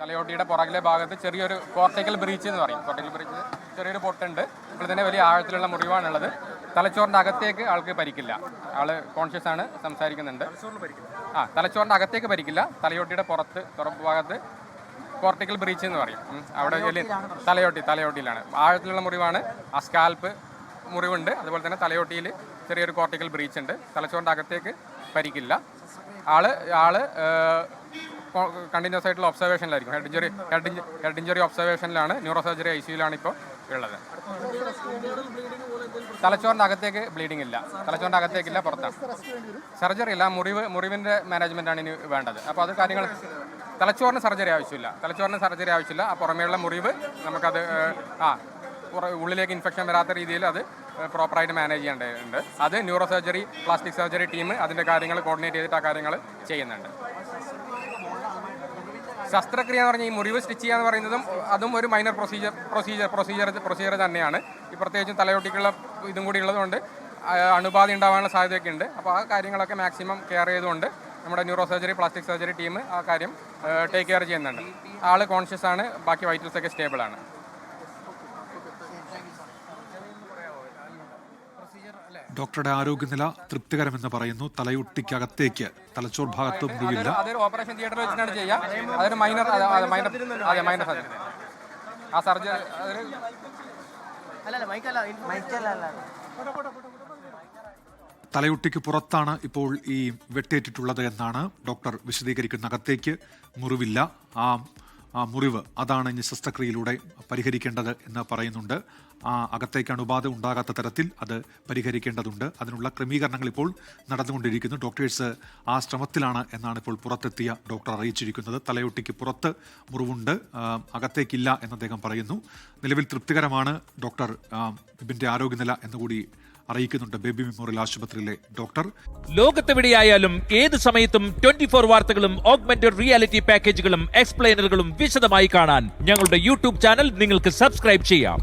തലയോട്ടിയുടെ പുറകിലെ ഭാഗത്ത് ചെറിയൊരു കോർട്ടിക്കൽ ബ്രീച്ച് എന്ന് പറയും. കോർട്ടിക്കൽ ബ്രീച്ച് ചെറിയൊരു പൊട്ടുണ്ട്. ഇപ്പോൾ തന്നെ വലിയ ആഴത്തിലുള്ള മുറിവാണുള്ളത്. തലച്ചോറിന്റെ അകത്തേക്ക് ആൾക്ക് പരിക്കില്ല. ആൾ കോൺഷ്യസ് ആണ് സംസാരിക്കുന്നുണ്ട്. ആ തലച്ചോറിന്റെ അകത്തേക്ക് പരിക്കില്ല. തലയോട്ടിയുടെ പുറത്ത് തുറപ്പ് ഭാഗത്ത് കോർട്ടിക്കൽ ബ്രീച്ച് എന്ന് പറയും. അവിടെ വലിയ തലയോട്ടി തലയോട്ടിയിലാണ്. ആഴത്തിലുള്ള മുറിവാണ്. ആ സ്കാൽപ്പ് മുറിവുണ്ട്. അതുപോലെ തന്നെ തലയോട്ടിയിൽ ചെറിയൊരു കോർട്ടിക്കൽ ബ്രീച്ച് ഉണ്ട്. തലച്ചോറിന്റെ അകത്തേക്ക് പരിക്കില്ല. ആൾ ആൾ കണ്ടിന്യൂസ് ആയിട്ടുള്ള ഒബ്സർവേഷനിലായിരിക്കും head injury head head injury ഒബ്സർവേഷനിലാണ് neuro surgery I സിയിലാണ് ഇപ്പോൾ ഉള്ളത്. തലച്ചോറിന്റെ അകത്തേക്ക് ബ്ലീഡിംഗ് ഇല്ല. തലച്ചോറിന്റെ അകത്തേക്കില്ല പുറത്താണ്. സർജറി ഇല്ല മുറിവ് മുറിവിന്റെ മാനേജ്മെന്റാണ് ഇനി വേണ്ടത്. അപ്പോൾ അത് കാര്യങ്ങൾ തലച്ചോറിന് സർജറി ആവശ്യമില്ല. തലച്ചോറിന് സർജറി ആവശ്യമില്ല. ആ പുറമേയുള്ള മുറിവ് നമുക്കത് ആ ഉള്ളിലേക്ക് ഇൻഫെക്ഷൻ വരാത്ത രീതിയിൽ അത് പ്രോപ്പറായിട്ട് മാനേജ് ചെയ്യേണ്ടതുണ്ട്. അത് neuro surgery plastic surgery team അതിന്റെ കാര്യങ്ങൾ കോർഡിനേറ്റ് ചെയ്തിട്ട് ആ കാര്യങ്ങൾ ചെയ്യുന്നുണ്ട്. ശസ്ത്രക്രിയ എന്ന് പറഞ്ഞാൽ ഈ മുറിവ് സ്റ്റിച്ച് ചെയ്യുക എന്ന് പറയുന്നതും അതും ഒരു minor procedure procedure procedure procedure തന്നെയാണ്. ഈ പ്രത്യേകിച്ചും തലയോട്ടിക്കുള്ള ഇതും കൂടി ഉള്ളതുകൊണ്ട് അണുബാധ ഉണ്ടാവാനുള്ള സാധ്യതയൊക്കെ ഉണ്ട്. അപ്പോൾ ആ കാര്യങ്ങളൊക്കെ മാക്സിമം കെയർ ചെയ്തുകൊണ്ട് നമ്മുടെ neuro surgery plastic surgery team ആ കാര്യം ടേക്ക് കെയർ ചെയ്യുന്നുണ്ട്. ആൾ കോൺഷ്യസ് ആണ് ബാക്കി വൈറ്റൽസ് ഒക്കെ സ്റ്റേബിൾ ആണ്. ഡോക്ടറുടെ ആരോഗ്യനില തൃപ്തികരമെന്ന് പറയുന്നു. തലയൊട്ടിക്കകത്തേക്ക്. തലച്ചോർ ഭാഗത്ത് മുറിവില്ല ഓപ്പറേഷൻ തിയേറ്ററിൽ വെച്ചിട്ടാണ് ചെയ്യുക അതൊരു മൈനർ മൈനർ അതെ മൈനർ ആ സർജറി തലയൊട്ടിക്ക് പുറത്താണ് ഇപ്പോൾ ഈ വെട്ടേറ്റിട്ടുള്ളത് എന്നാണ് ഡോക്ടർ വിശദീകരിക്കുന്ന. അകത്തേക്ക് മുറിവില്ല. ആ ആ മുറിവ് അതാണ് ഇനി ശസ്ത്രക്രിയയിലൂടെ പരിഹരിക്കേണ്ടത് എന്ന് പറയുന്നുണ്ട്. ആ അകത്തേക്ക് അണുബാധ ഉണ്ടാകാത്ത തരത്തിൽ അത് പരിഹരിക്കേണ്ടതുണ്ട്. അതിനുള്ള ക്രമീകരണങ്ങൾ ഇപ്പോൾ നടന്നുകൊണ്ടിരിക്കുന്നു. ഡോക്ടേഴ്സ് ആ ശ്രമത്തിലാണ് എന്നാണ് ഇപ്പോൾ പുറത്തെത്തിയ ഡോക്ടർ അറിയിച്ചിരിക്കുന്നത്. തലയൊട്ടിക്ക് പുറത്ത് മുറിവുണ്ട്. അകത്തേക്കില്ല എന്ന് അദ്ദേഹം പറയുന്നു. നിലവിൽ തൃപ്തികരമാണ് ഡോക്ടർ ഇതിന്റെ ആരോഗ്യനില എന്നുകൂടി അറിയിക്കുന്നുണ്ട് ബേബി മെമ്മോറിയൽ ആശുപത്രിയിലെ ഡോക്ടർ. ലോകത്തെവിടെയായാലും ഏത് സമയത്തും ട്വന്റി ഫോർ വാർത്തകളും ഓഗ്മെന്റഡ് റിയാലിറ്റി പാക്കേജുകളും എക്സ്പ്ലെയിനറുകളും വിശദമായി കാണാൻ ഞങ്ങളുടെ യൂട്യൂബ് ചാനൽ നിങ്ങൾക്ക് സബ്സ്ക്രൈബ് ചെയ്യാം.